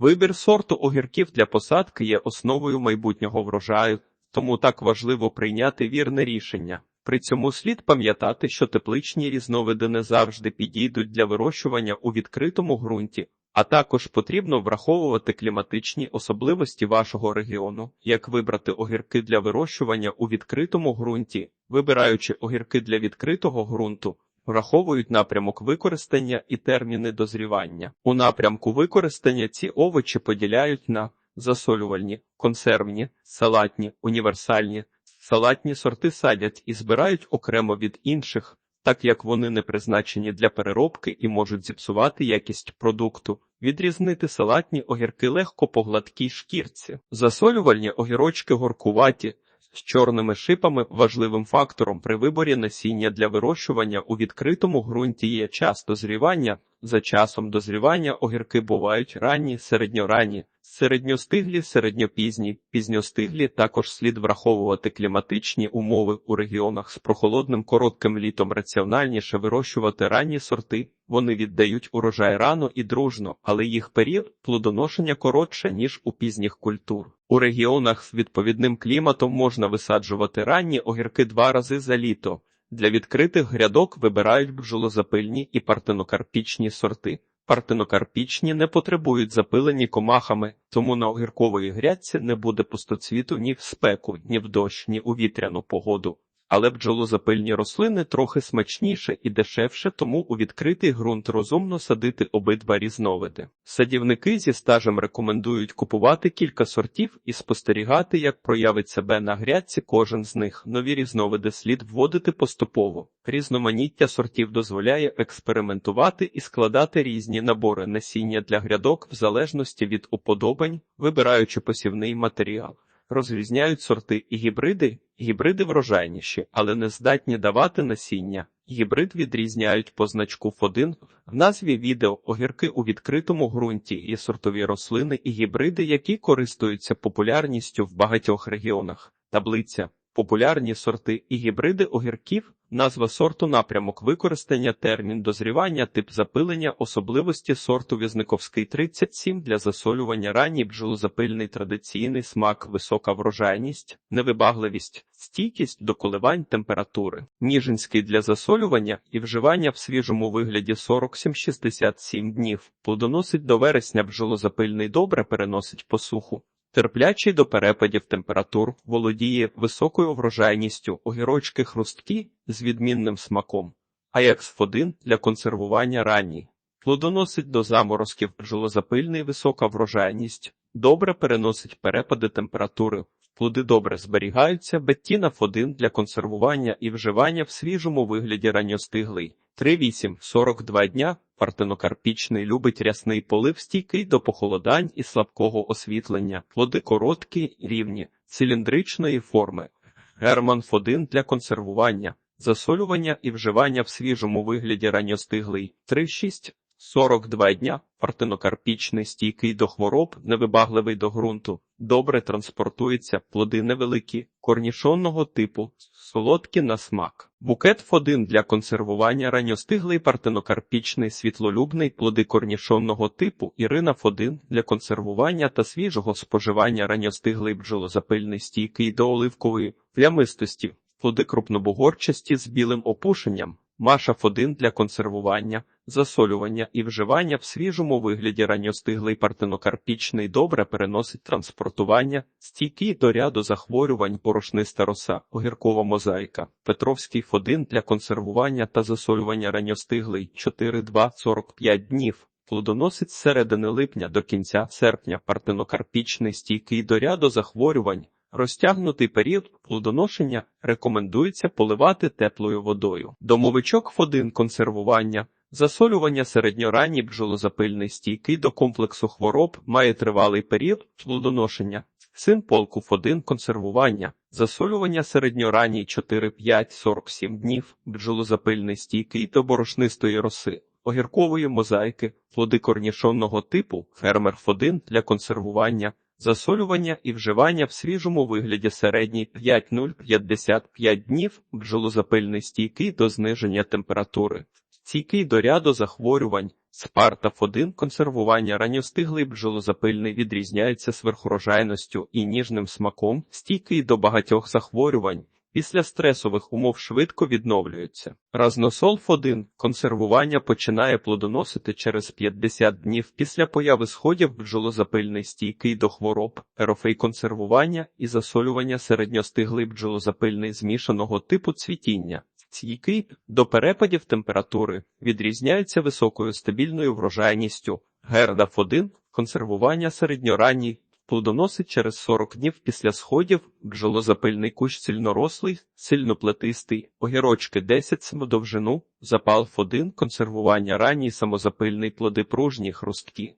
Вибір сорту огірків для посадки є основою майбутнього врожаю, тому так важливо прийняти вірне рішення. При цьому слід пам'ятати, що тепличні різновиди не завжди підійдуть для вирощування у відкритому ґрунті, а також потрібно враховувати кліматичні особливості вашого регіону, як вибрати огірки для вирощування у відкритому ґрунті, вибираючи огірки для відкритого ґрунту. Враховують напрямок використання і терміни дозрівання. У напрямку використання ці овочі поділяють на засолювальні, консервні, салатні, універсальні. Салатні сорти садять і збирають окремо від інших, так як вони не призначені для переробки і можуть зіпсувати якість продукту. Відрізнити салатні огірки легко по гладкій шкірці. Засолювальні огірочки горкуваті з чорними шипами важливим фактором при виборі насіння для вирощування у відкритому ґрунті є часто дозрівання. За часом дозрівання огірки бувають ранні, середньоранні, середньостиглі, середньопізні, пізньостиглі. Також слід враховувати кліматичні умови у регіонах з прохолодним коротким літом. Раціональніше вирощувати ранні сорти. Вони віддають урожай рано і дружно, але їх період плодоношення коротше ніж у пізніх культур. У регіонах з відповідним кліматом можна висаджувати ранні огірки два рази за літо. Для відкритих грядок вибирають бджолозапильні і партенокарпічні сорти. Партенокарпічні не потребують запилені комахами, тому на огіркової грядці не буде пустоцвіту ні в спеку, ні в дощ, ні у вітряну погоду. Але бджолозапильні рослини трохи смачніше і дешевше, тому у відкритий ґрунт розумно садити обидва різновиди. Садівники зі стажем рекомендують купувати кілька сортів і спостерігати, як проявить себе на грядці кожен з них. Нові різновиди слід вводити поступово. Різноманіття сортів дозволяє експериментувати і складати різні набори насіння для грядок в залежності від уподобань, вибираючи посівний матеріал. Розрізняють сорти і гібриди, гібриди врожайніші, але не здатні давати насіння. Гібрид відрізняють по значку F1. В назві відео огірки у відкритому ґрунті і сортові рослини і гібриди, які користуються популярністю в багатьох регіонах. Таблиця Популярні сорти і гібриди огірків, назва сорту, напрямок використання, термін дозрівання, тип запилення, особливості сорту Візниковський 37 для засолювання ранній бджолозапильний традиційний смак, висока врожайність, невибагливість, стійкість до коливань температури, Ніжинський для засолювання і вживання в свіжому вигляді 47-67 днів, плодоносить до вересня бджолозапильний добре переносить посуху. Терплячий до перепадів температур, володіє високою врожайністю, огірочки хрусткі з відмінним смаком. Аякс-1 для консервування ранній. Плодоносить до заморозків бджолозапильний висока врожайність, добре переносить перепади температури, плоди добре зберігаються, беттінаф 1 для консервування і вживання в свіжому вигляді ранньостиглий. 3-8-42 дня Партенокарпічний любить рясний полив, стійкий до похолодань і слабкого освітлення, плоди короткі, рівні, циліндричної форми. Герман фодин для консервування, засолювання і вживання в свіжому вигляді ранньостиглий. 3-6 42 дня партенокарпічний, стійкий до хвороб, невибагливий до ґрунту, добре транспортується, плоди невеликі, корнішонного типу, солодкі на смак. Букет F1 для консервування ранньостиглий партенокарпічний, світлолюбний, плоди корнішонного типу, Ірина F1 для консервування та свіжого споживання ранньостиглий бджолозапильний, стійкий до оливкової плямистості, плоди крупнобугорчасті з білим опушенням. Маша F1 для консервування, засолювання і вживання в свіжому вигляді ранньостиглий партенокарпічний добре переносить транспортування, стійкий до ряду захворювань порошниста роса, огіркова мозаїка, Петровський F1 для консервування та засолювання ранньостиглий 4-2-45 днів. Плодоносить з середини липня до кінця серпня партенокарпічний стійкий до ряду захворювань. Розтягнутий період плодоношення рекомендується поливати теплою водою. Домовичок F1 консервування, засолювання середньоранній бджолозапильний стійкий до комплексу хвороб має тривалий період плодоношення. Син полку F1 консервування, засолювання середньоранній 4-5-47 днів, бджолозапильний стійкий до борошнистої роси. Огіркової мозаїки, плоди корнішонного типу, фермер F1 для консервування, Засолювання і вживання в свіжому вигляді середній 5-0-55 днів, бджолозапильний стійкий до зниження температури, стійкий до ряду захворювань, Спартаф 1 консервування ранньостиглий бджолозапильний відрізняється сверхурожайністю і ніжним смаком, стійкий до багатьох захворювань. Після стресових умов швидко відновлюється. Разносолф 1 консервування починає плодоносити через 50 днів після появи сходів бджолозапильний стійкий до хвороб, ерофей консервування і засолювання середньостиглий бджолозапильний змішаного типу цвітіння. Стійкий до перепадів температури відрізняється високою стабільною врожайністю. Гердаф 1 консервування середньоранній плодоносить через 40 днів після сходів, бджолозапильний кущ сильнорослий, сильноплетистий, огірочки 10 самодовжину, довжину, запал 1 консервування ранній самозапильний плоди пружні, хрусткі.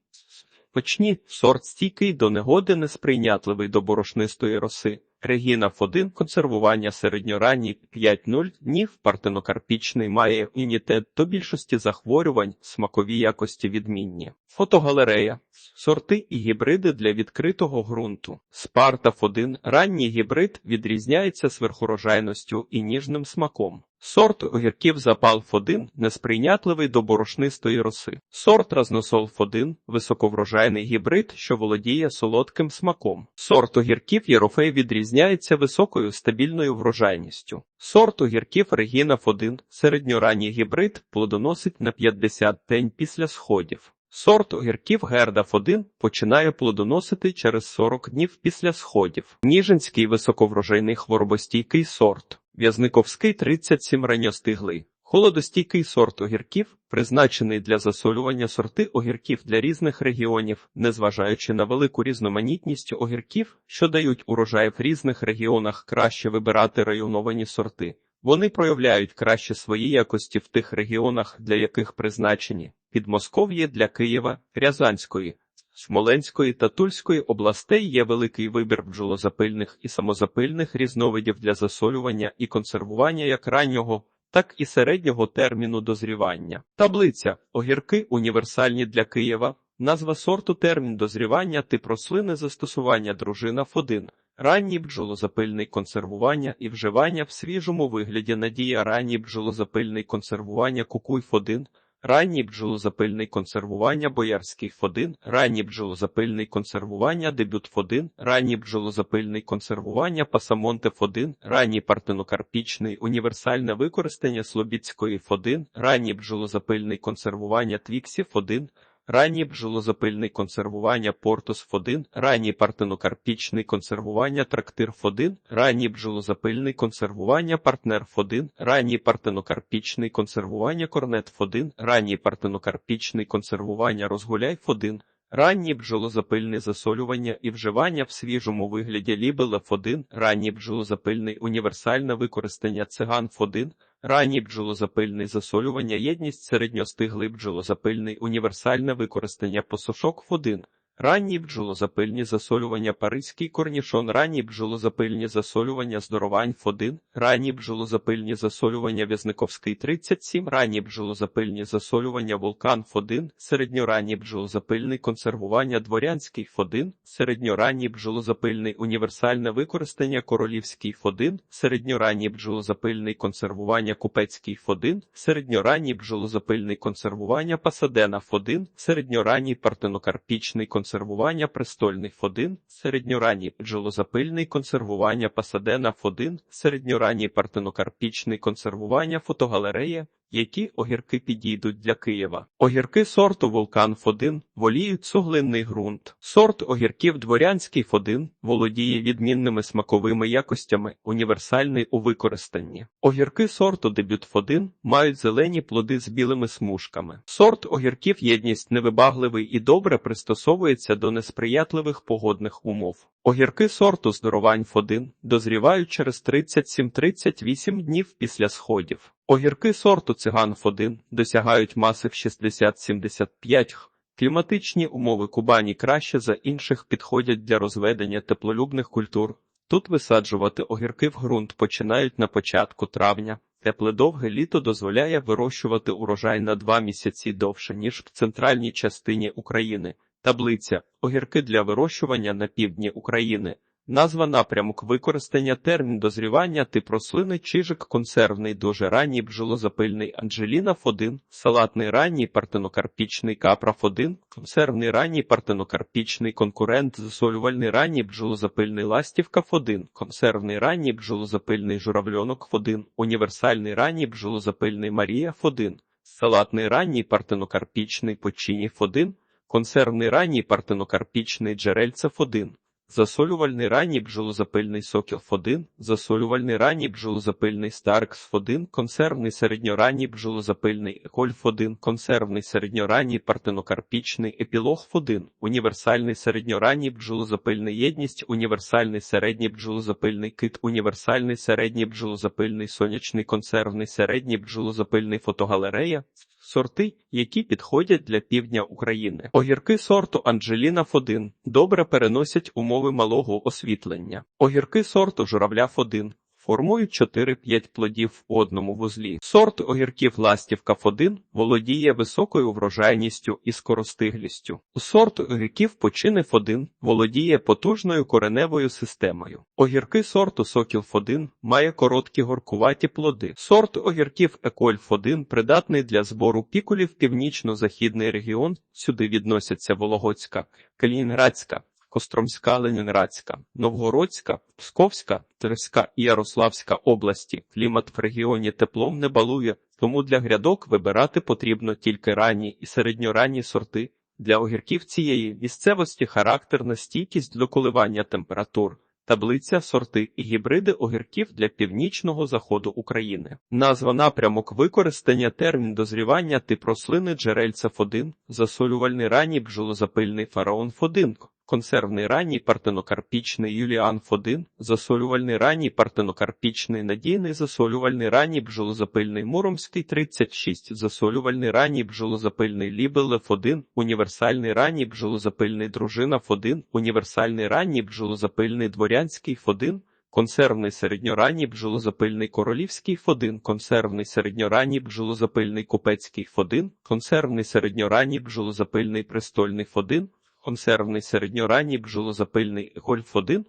Почні сорт стійкий до негоди несприйнятливий до борошнистої роси. Регіна 1 консервування середньоранній 5-0 днів партенокарпічний має імунітет до більшості захворювань, смакові якості відмінні. Фотогалерея. Сорти і гібриди для відкритого ґрунту. Спартаф 1 ранній гібрид відрізняється сверхурожайністю і ніжним смаком. Сорт огірків запал 1 несприйнятливий до борошнистої роси. Сорт разносолф 1 високоврожайний гібрид, що володіє солодким смаком. Сорт огірків Єрофей відрізняється високою стабільною врожайністю. Сорт огірків Регіна 1 середньоранній гібрид плодоносить на 50 день після сходів. Сорт огірків Гердаф 1 починає плодоносити через 40 днів після сходів. Ніжинський високоврожайний хворобостійкий сорт. В'язниковський 37 ранньостиглий. Холодостійкий сорт огірків, призначений для засолювання сорти огірків для різних регіонів, незважаючи на велику різноманітність огірків, що дають урожай в різних регіонах, краще вибирати районовані сорти. Вони проявляють краще свої якості в тих регіонах, для яких призначені Підмосков'я для Києва, Рязанської, Смоленської та Тульської областей є великий вибір бджолозапильних і самозапильних різновидів для засолювання і консервування як раннього, так і середнього терміну дозрівання. Таблиця огірки універсальні для Києва. Назва сорту термін дозрівання тип рослини застосування дружина Ф1. Ранній бджолозапильний консервування і вживання в свіжому вигляді надія ранній бджолозапильний консервування кукуй Ф1. Ранній бджолозапильний консервування боярський Ф1, ранній бджолозапильний консервування дебют Ф1, ранній бджолозапильний консервування пасамонте Ф1, ранній партенокарпічний універсальне використання слобідської Ф1, ранній бджолозапильний консервування твіксі Ф1, ранній бджолозапильний консервування портус Ф1, ранній партенокарпічний консервування трактир Ф1, ранній бджолозапильний консервування партнер Ф1, ранній партенокарпічний консервування корнет Ф1, ранній партенокарпічний консервування розгуляй Ф1, Ранні бджолозапильне засолювання і вживання в свіжому вигляді лібела Ф1, ранній бджолозапильний універсальне використання циган Ф1, ранній бджолозапильний засолювання єдність середньостиглий бджолозапильний універсальне використання посушок Ф1, Ранні бджолозапильні засолювання Паризький корнішон, ранні бджолозапильні засолювання здоровань Ф1, ранні бджолозапильні засолювання В'язниковський 37, ранні бджолозапильні засолювання Вулкан Ф1, середньоранні бджолозапильний консервування Дворянський Ф1, середньоранні бджолозапильний універсальне використання Королівський Ф1, середньоранні бджолозапильний консервування Купецький Ф1, середньоранні бджолозапильний консервування Пасадена Ф1, середньоранній партенокарпічний консервування консервування престольний Ф1, середньоранній бджолозапильний консервування пасадена Ф1, середньоранній партенокарпічний консервування фотогалерея, які огірки підійдуть для Києва. Огірки сорту Вулкан Ф1 воліють суглинний ґрунт. Сорт огірків дворянський Ф1 володіє відмінними смаковими якостями, універсальний у використанні. Огірки сорту дебют Ф1 мають зелені плоди з білими смужками. Сорт огірків єдність невибагливий і добре пристосовується до несприятливих погодних умов. Огірки сорту здоровань Ф1 дозрівають через 37-38 днів після сходів. Огірки сорту циган Ф1 досягають маси в 60-75 х. Кліматичні умови Кубані краще за інших підходять для розведення теплолюбних культур. Тут висаджувати огірки в ґрунт починають на початку травня. Тепле довге літо дозволяє вирощувати урожай на два місяці довше, ніж в центральній частині України. Таблиця огірки для вирощування на півдні України. Назва напрямок використання термін дозрівання тип рослини чижик консервний дуже ранній бджолозапильний анджеліна 1 салатний ранній партенокарпічний каправ 1 консервний ранній партенокарпічний конкурент засолювальний ранній бджолозапильний ластівка 1 консервний ранній бджолозапильний журавльонок 1 універсальний ранній бджолозапильний Марія 1 салатний ранній партенокарпічний починів 1 консервний ранній партенокарпічний джерельцев 1 Засолювальний ранній бджолозапильний сокіл 1 засолювальний ранній бджолозапильний Старкс 1 консервний середньоранній бджолозапильний Гольф 1 консервний середньоранній партенокарпічний епілог 1 універсальний середньоранній бджолозапильний єдність, універсальний середній бджолозапильний кит, універсальний середній бджолозапильний сонячний консервний середній бджолозапильний фотогалерея, Сорти, які підходять для півдня України. Огірки сорту Анджеліна Фодин добре переносять умови малого освітлення. Огірки сорту журавля 1 формують 4-5 плодів у одному вузлі. Сорт огірків ластівка 1 володіє високою врожайністю і скоростиглістю. Сорт огірків починив 1 володіє потужною кореневою системою. Огірки сорту сокіл 1 має короткі горкуваті плоди. Сорт огірків Екольф 1 придатний для збору пікулів північно-західний регіон. Сюди відносяться Вологодська, Калінінградська, Костромська, Ленінградська, Новгородська, Псковська, Тверська і Ярославська області. Клімат в регіоні теплом не балує, тому для грядок вибирати потрібно тільки ранні і середньоранні сорти. Для огірків цієї місцевості характерна стійкість до коливання температур. Таблиця сорти і гібриди огірків для північного заходу України. Назва напрямок використання термін дозрівання тип рослини джерельцев 1 засолювальний ранній бджолозапильний фараон 1 консервний ранній партенокарпічний Юліан 1 засолювальний ранній партенокарпічний надійний засолювальний ранній бджолозапильний Муромський 36 засолювальний ранній бджолозапильний Лібелев 1 універсальний ранній бджолозапильний дружина 1 універсальний ранній бджолозапильний дворянський 1 Консервний середньоранній бджолозапильний королівський фодин, консервний середньоранній бджолозапильний купецький фодин, консервний середньоранній бджолозапильний престольний фодин, консервний середньоранній бджолозапильний гольф 1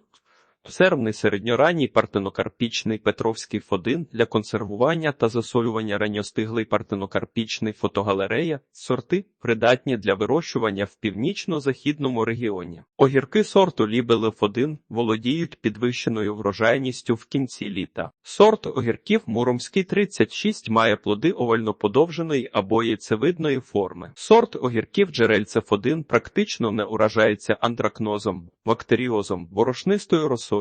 консервний середньоранній партенокарпічний Петровський фодин для консервування та засолювання ранньостиглий партенокарпічний фотогалерея, сорти придатні для вирощування в північно-західному регіоні. Огірки сорту Лібелев 1 володіють підвищеною врожайністю в кінці літа. Сорт огірків Муромський 36 має плоди овально-подовженої або яйцевидної форми. Сорт огірків Джерельцев 1 практично не уражається антракнозом, бактеріозом, борошнистою росою,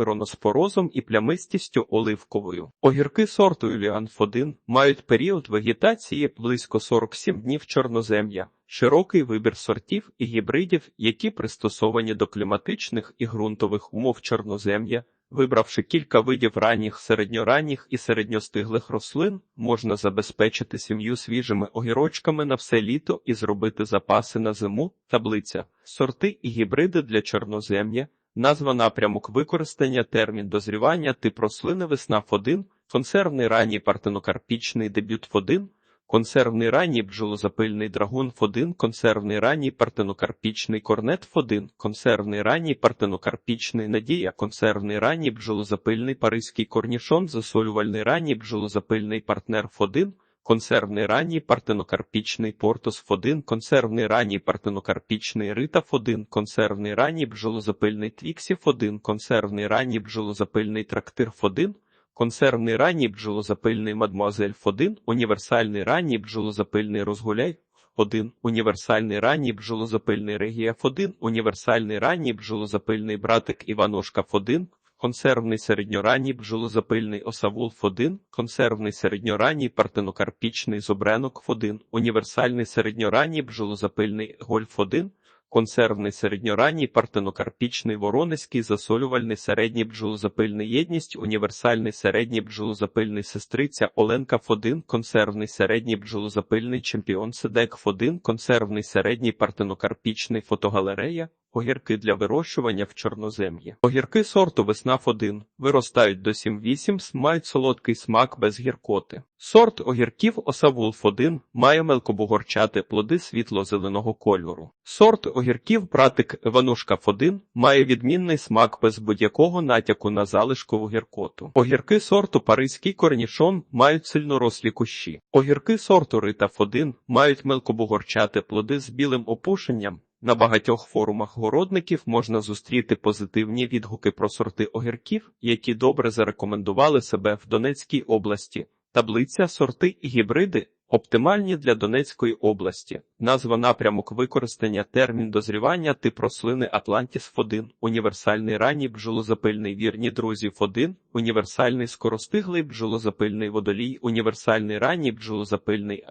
пироноспорозом і плямистістю оливковою. Огірки сорту Юліанф 1 мають період вегетації близько 47 днів чорнозем'я, широкий вибір сортів і гібридів, які пристосовані до кліматичних і ґрунтових умов чорнозем'я. Вибравши кілька видів ранніх, середньоранніх і середньостиглих рослин, можна забезпечити сім'ю свіжими огірочками на все літо і зробити запаси на зиму. Таблиця, сорти і гібриди для чорнозем'я, назва напрямок використання термін дозрівання тип рослини весна 1 консервний ранній партенокарпічний дебют 1 консервний ранній бджолозапильний драгун 1 консервний ранній партенокарпічний корнет 1 консервний ранній партенокарпічний надія, консервний ранній бджолозапильний паризький корнішон, засолювальний ранній бджолозапильний партнер 1 консервний ранній партенокарпічний портос 1 консервний ранній партенокарпічний ритав 1 консервний ранній бджолозапильний твіксів 1 консервний ранній бджолозапильний трактир 1 консервний ранній бджолозапильний мадмуазель 1 універсальний ранній бджолозапильний розгуляй 1 універсальний ранній бджолозапильний регіяф 1 універсальний ранній бджолозапильний братик Іваношка 1 консервний середньоранній бджолозапильний осавулф 1 консервний середньоранній партенокарпічний зобренок Фодин, універсальний середньоранній бджолозапильний гольф 1 консервний середньоранній партенокарпічний воронезький засолювальний середній бджолозапильний єдність, універсальний середній бджолозапильний сестриця Оленка Ф1, консервний середній бджолозапильний чемпіон Седек Ф1, консервний середній партенокарпічний фотогалерея, Огірки для вирощування в чорнозем'ї. Огірки сорту Весна 1 виростають до 7-8, мають солодкий смак без гіркоти. Сорт огірків Осавулф 1 має мелкобугорчати плоди світло-зеленого кольору. Сорт огірків Братик Іванушка 1 має відмінний смак без будь-якого натяку на залишкову гіркоту. Огірки сорту Паризький корнішон мають сильнорослі кущі. Огірки сорту Ритаф 1 мають мелкобугорчати плоди з білим опушенням. На багатьох форумах городників можна зустріти позитивні відгуки про сорти огірків, які добре зарекомендували себе в Донецькій області. Таблиця сорти і гібриди оптимальні для Донецької області. Назва напрямок використання термін дозрівання тип рослини Атлантіс Фодин, універсальний ранній бджолозапильний вірні друзі Фодин, універсальний скоростиглий бджолозапильний водолій, універсальний ранній бджолозапильний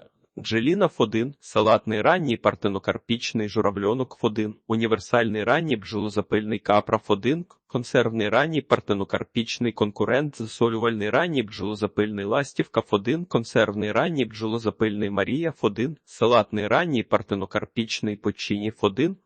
Джелінов 1, салатний ранній партенокарпічний журавльонок 1, універсальний ранній бджолозапильний капра 1, консервний ранній партенокарпічний конкурент, засолювальний ранній бджолозапильний ластівка 1, консервний ранній бджолозапильний Марія фодин, салатний ранній партенокарпічний починів 1,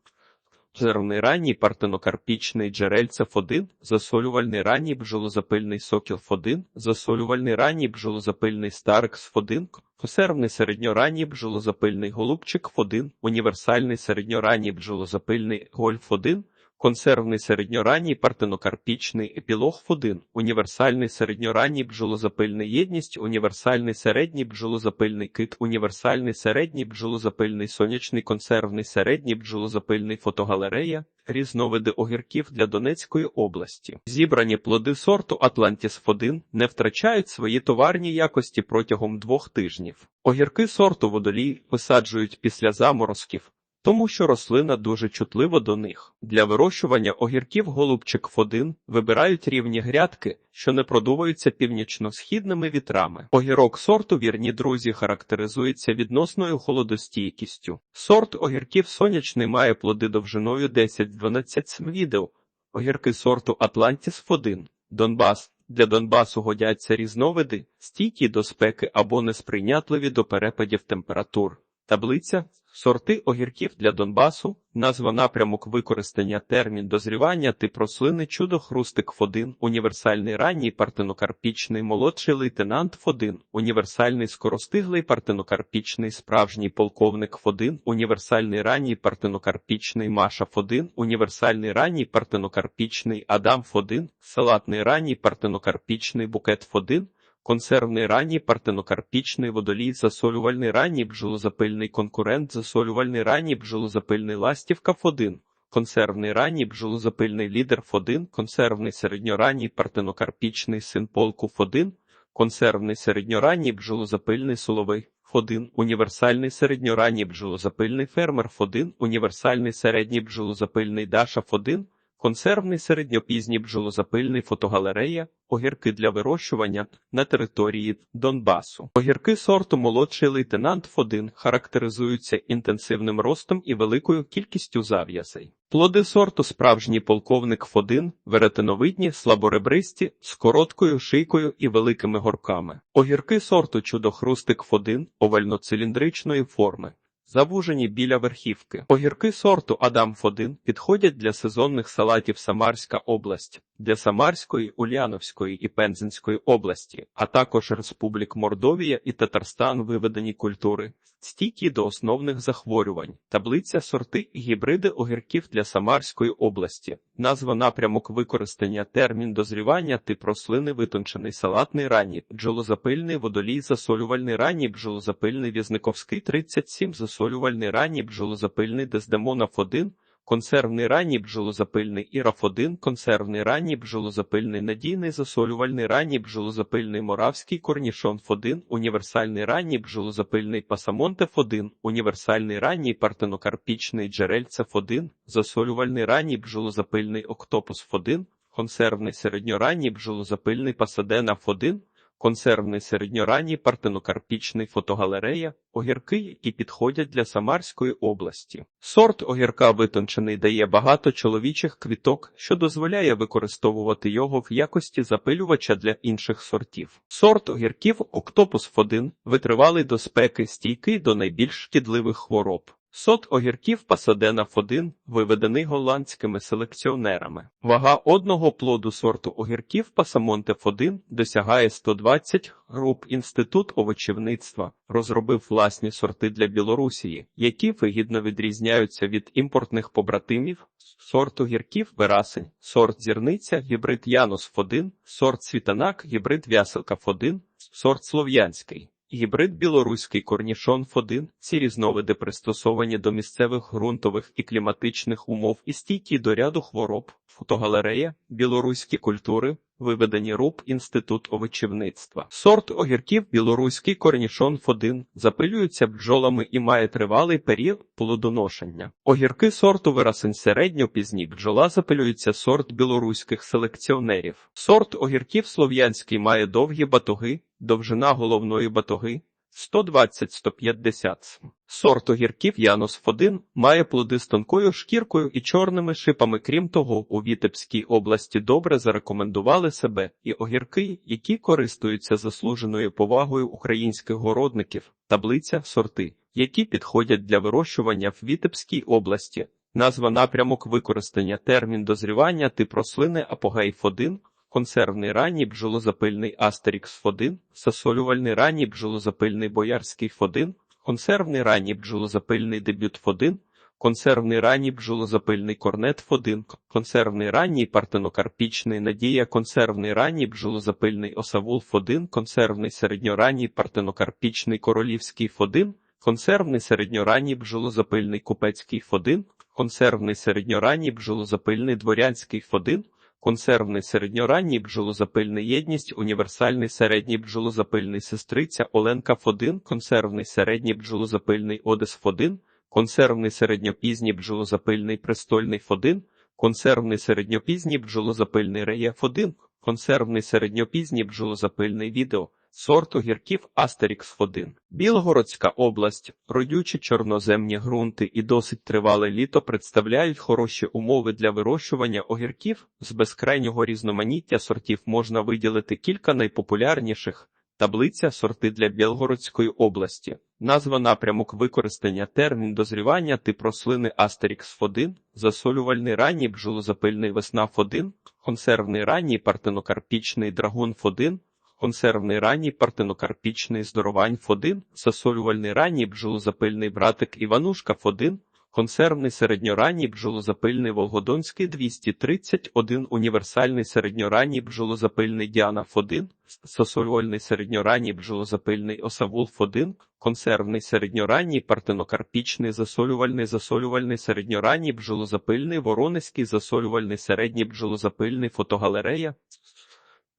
Зерний ранній партенокарпічний джерельцев 1, засолювальний ранній бджолозапильний сокіл 1, засолювальний ранній бджолозапильний старекс 1, консервний середньоранній бджолозапильний голубчик 1, універсальний середньоранній бджолозапильний гольф 1, консервний середньоранній партенокарпічний епілог 1, універсальний середньоранній бджолозапильний єдність, універсальний середній бджолозапильний кит, універсальний середній бджолозапильний сонячний консервний середній бджолозапильний фотогалерея, різновиди огірків для Донецької області. Зібрані плоди сорту Атлантіс 1 не втрачають свої товарні якості протягом двох тижнів. Огірки сорту водолій висаджують після заморозків тому що рослина дуже чутлива до них. Для вирощування огірків голубчик Ф1 вибирають рівні грядки, що не продуваються північно-східними вітрами. Огірок сорту вірні друзі характеризується відносною холодостійкістю. Сорт огірків сонячний має плоди довжиною 10-12 см. Відео. Огірки сорту Атлантіс Ф1. Донбас. Для Донбасу годяться різновиди, стійкі до спеки або несприйнятливі до перепадів температур. Таблиця Сорти огірків для Донбасу, назва напрямок використання термін дозрівання. Тип рослини чудо хрустик Ф1, універсальний ранній партенокарпічний молодший лейтенант Ф1, універсальний скоростиглий партенокарпічний справжній полковник Ф1, універсальний ранній партенокарпічний Маша Ф1, універсальний ранній партенокарпічний Адам Ф1, салатний ранній партенокарпічний букет Ф1, консервний ранній партенокарпічний водолій, засолювальний ранній бджолозапильний конкурент, засолювальний ранній бджолозапильний ластівка Ф1, консервний ранній бджолозапильний лідер Ф1, консервний середньоранній партенокарпічний син полку Ф1, консервний середньоранній бджолозапильний соловий Ф1, універсальний середньоранній бджолозапильний фермер Ф1, універсальний середній бджолозапильний Даша Ф1, консервний середньопізній бджолозапильний фотогалерея, огірки для вирощування на території Донбасу. Огірки сорту молодший лейтенант Ф1 характеризуються інтенсивним ростом і великою кількістю зав'язей. Плоди сорту справжній полковник Ф1 веретиновидні, слаборебристі, з короткою шийкою і великими горками. Огірки сорту чудохрустик Ф1 овально-циліндричної форми. Завужені біля верхівки. Огірки сорту Адам Ф1 підходять для сезонних салатів Самарська область, для Самарської, Ульяновської і Пензенської області, а також Республік Мордовія і Татарстан виведені культури, стійкі до основних захворювань, таблиця сорти і гібриди огірків для Самарської області, назва напрямок використання термін дозрівання тип рослини витончений салатний ранній, бджолозапильний водолій засолювальний ранній бджолозапильний візниковський 37 засолювальний ранній бджолозапильний дездемонов 1 консервний ранній бджолозапильний іраф-1, консервний ранній бджолозапильний надійний засолювальний ранній бджолозапильний моравський корнішон Ф1, універсальний ранній бджолозапильний пасамонтеф 1, універсальний ранній партенокарпічний джерельцев 1, засолювальний ранній бджолозапильний октопус Ф1, консервний середньоранній бджолозапильний пасадена Ф1, консервний середньоранній партенокарпічний фотогалерея, огірки, які підходять для Самарської області. Сорт огірка витончений дає багато чоловічих квіток, що дозволяє використовувати його в якості запилювача для інших сортів. Сорт огірків Октопус Ф1 витривалий до спеки, стійкий до найбільш шкідливих хвороб. Сот огірків Пасадена F1 виведений голландськими селекціонерами. Вага одного плоду сорту огірків Пасамонте F1 досягає 120 груп. Інститут овочівництва розробив власні сорти для Білорусії, які вигідно відрізняються від імпортних побратимів. Сорт огірків Верасень, сорт зірниця, гібрид Янус F1, сорт світанак, гібрид Вяселка F1, сорт слов'янський. Гібрид білоруський корнішон Ф1 – ці різновиди пристосовані до місцевих ґрунтових і кліматичних умов і стійкі до ряду хвороб. Фотогалерея білоруські культури, виведені руб Інститут овочівництва. Сорт огірків білоруський корнішон F1 запилюється бджолами і має тривалий період плодоношення. Огірки сорту виразень середньо пізні бджола запилюється сорт білоруських селекціонерів. Сорт огірків слов'янський має довгі батоги, довжина головної батоги 120-150. Сорт огірків Янус F1 має плоди з тонкою шкіркою і чорними шипами. Крім того, у Вітебській області добре зарекомендували себе і огірки, які користуються заслуженою повагою українських городників, таблиця сорти, які підходять для вирощування в Вітебській області. Назва напрямок використання термін дозрівання тип рослини апогей F1 консервний ранній бджолозапильний Астерікс F1, засолювальний ранній бджолозапильний Боярський F1, консервний ранній бджолозапильний дебют F1, консервний ранній бджолозапильний корнет F1, консервний ранній партенокарпічний Надія, консервний ранній бджолозапильний осавул F1, консервний середньоранній партенокарпічний королівський F1, консервний середньоранній бджолозапильний купецький F1, консервний середньоранній бджолозапильний дворянський F1, консервний середньоранній бджолозапильний єдність, універсальний середній бджолозапильний сестриця Оленка Ф1, консервний середній бджолозапильний Одес Ф1, консервний середньопізній бджолозапильний престольний Ф1, консервний середньопізній бджолозапильний Реє Ф1, консервний середньопізній бджолозапильний відео. Сорт огірків Астерікс F1. Білгородська область, родючі чорноземні ґрунти і досить тривале літо представляють хороші умови для вирощування огірків. З безкрайнього різноманіття сортів можна виділити кілька найпопулярніших. Таблиця сорти для Білгородської області. Назва напрямок використання термін дозрівання тип рослини Астерікс F1, засолювальний ранній бджолозапильний весна F1, консервний ранній партенокарпічний драгун F1, консервний ранній партенокарпічний здоровань F1, засолювальний ранній бджолозапильний братик Іванушка F1, консервний середньоранній бджолозапильний Волгодонський 231, універсальний середньоранній бджолозапильний Діана F1, засолювальний середньоранній бджолозапильний Осавул F1, консервний середньоранній партенокарпічний засолювальний засолювальний середньоранній бджолозапильний Воронезький засолювальний середній бджолозапильний фотогалерея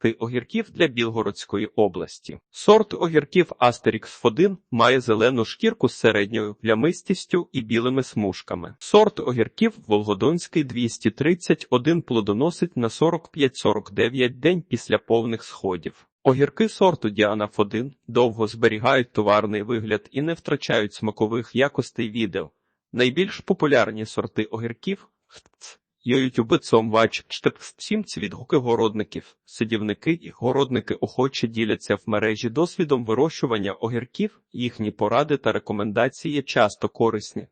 сорти огірків для Білгородської області. Сорт огірків Астерікс F1 має зелену шкірку з середньою плямистістю і білими смужками. Сорт огірків Волгодонський 231 плодоносить на 45-49 день після повних сходів. Огірки сорту Діана F1 довго зберігають товарний вигляд і не втрачають смакових якостей відео. Найбільш популярні сорти огірків Ютубицом бачите всім відгуки городників, сидівники і городники охоче діляться в мережі досвідом вирощування огірків, їхні поради та рекомендації часто корисні.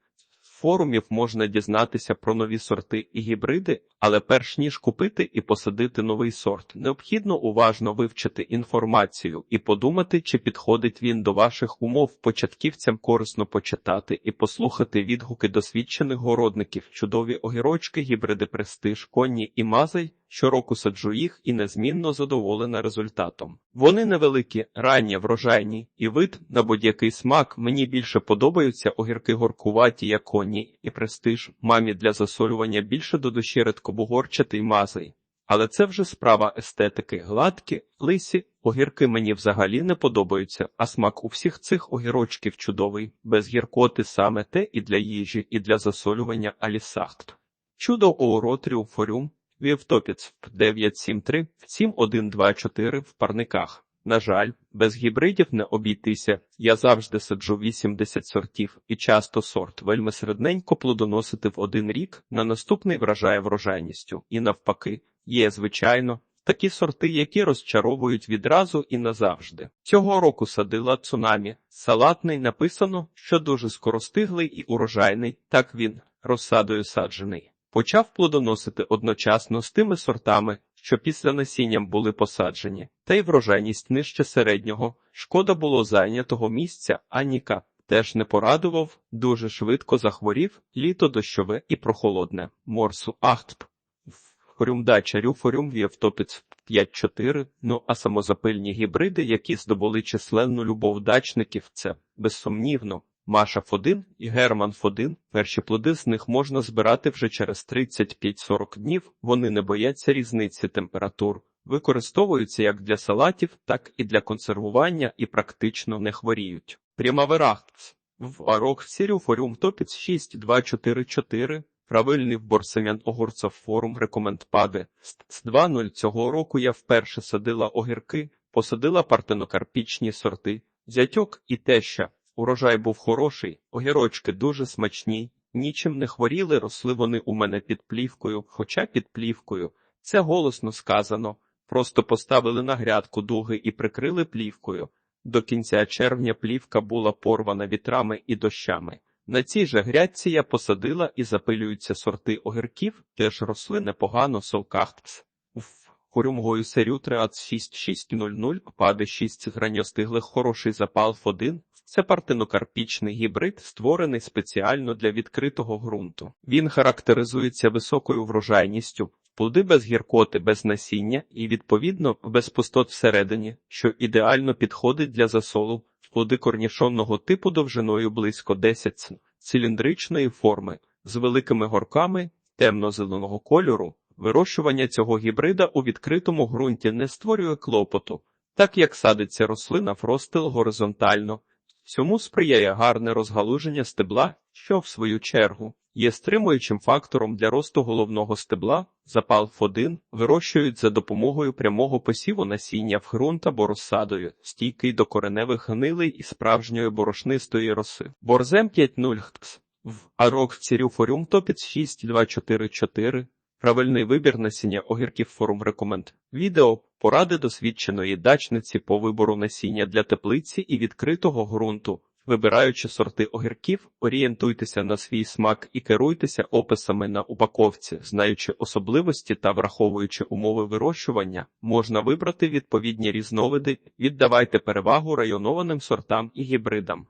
Форумів можна дізнатися про нові сорти і гібриди, але перш ніж купити і посадити новий сорт, необхідно уважно вивчити інформацію і подумати, чи підходить він до ваших умов. Початківцям корисно почитати і послухати відгуки досвідчених городників, чудові огірочки, гібриди престиж, коні і мазай. Щороку саджу їх і незмінно задоволена результатом. Вони невеликі, ранні, врожайні, і вид на будь-який смак мені більше подобаються огірки горкуваті, як коні і престиж. Мамі для засолювання більше до душі редкобугорчатий мазий. Але це вже справа естетики. Гладкі, лисі, огірки мені взагалі не подобаються, а смак у всіх цих огірочків чудовий, без гіркоти саме те і для їжі, і для засолювання алісахт. Чудо оуротріу форюм. Вівтопіц 973 7124 в парниках. На жаль, без гібридів не обійтися. Я завжди саджу 80 сортів, і часто сорт вельми середненько плодоносити в один рік, на наступний вражає врожайністю. І навпаки, є, звичайно, Такі сорти, які розчаровують відразу і назавжди. Цього року садила цунамі. Салатний написано, що дуже скоростиглий і урожайний, так він розсадою саджений. Почав плодоносити одночасно з тими сортами, що після насінням були посаджені, та й врожайність нижче середнього. Шкода було зайнятого місця, а Ніка теж не порадував, дуже швидко захворів, літо дощове і прохолодне. Морсу ахтп. Хорюмдача рюфорюм в'євтопець 5-4, ну а самозапильні гібриди, які здобули численну любов дачників, це безсумнівно. Маша Фодин і Герман Фодин. Перші плоди з них можна збирати вже через 35-40 днів. Вони не бояться різниці температур, використовуються як для салатів, так і для консервування і практично не хворіють. Прямаверахтс. В арок сірюфорюм топіц 6244. Правильний вбор семян огурця форум рекоменд паде. З 2.0 цього року я вперше садила огірки, посадила партенокарпічні сорти, зятьок і теща. Урожай був хороший, огірочки дуже смачні, нічим не хворіли, росли вони у мене під плівкою, хоча під плівкою. Це голосно сказано. Просто поставили на грядку дуги і прикрили плівкою. До кінця червня плівка була порвана вітрами і дощами. На цій же грядці я посадила і запилюються сорти огірків, теж росли непогано солкахтс. Хорюмгою серю 3600 паде 6 граньостиглих хороший запал в один. Це партенокарпічний гібрид, створений спеціально для відкритого ґрунту. Він характеризується високою врожайністю, плоди без гіркоти, без насіння і, відповідно, без пустот всередині, що ідеально підходить для засолу, плоди корнішонного типу довжиною близько 10 см, циліндричної форми, з великими горками, темно-зеленого кольору. Вирощування цього гібрида у відкритому ґрунті не створює клопоту, так як садиться рослина фростил горизонтально. Цьому сприяє гарне розгалуження стебла, що, в свою чергу, є стримуючим фактором для росту головного стебла, запал Ф1 вирощують за допомогою прямого посіву насіння в ґрунт або розсадою, стійкий до кореневих гнилей і справжньої борошнистої роси. Борзем 5.0 хкс. В Арок Цірюфорюм Топіц 6244 Правильний вибір насіння огірків форум рекоменд. Відео поради досвідченої дачниці по вибору насіння для теплиці і відкритого ґрунту. Вибираючи сорти огірків, орієнтуйтеся на свій смак і керуйтеся описами на упаковці, знаючи особливості та враховуючи умови вирощування, можна вибрати відповідні різновиди, віддавайте перевагу районованим сортам і гібридам.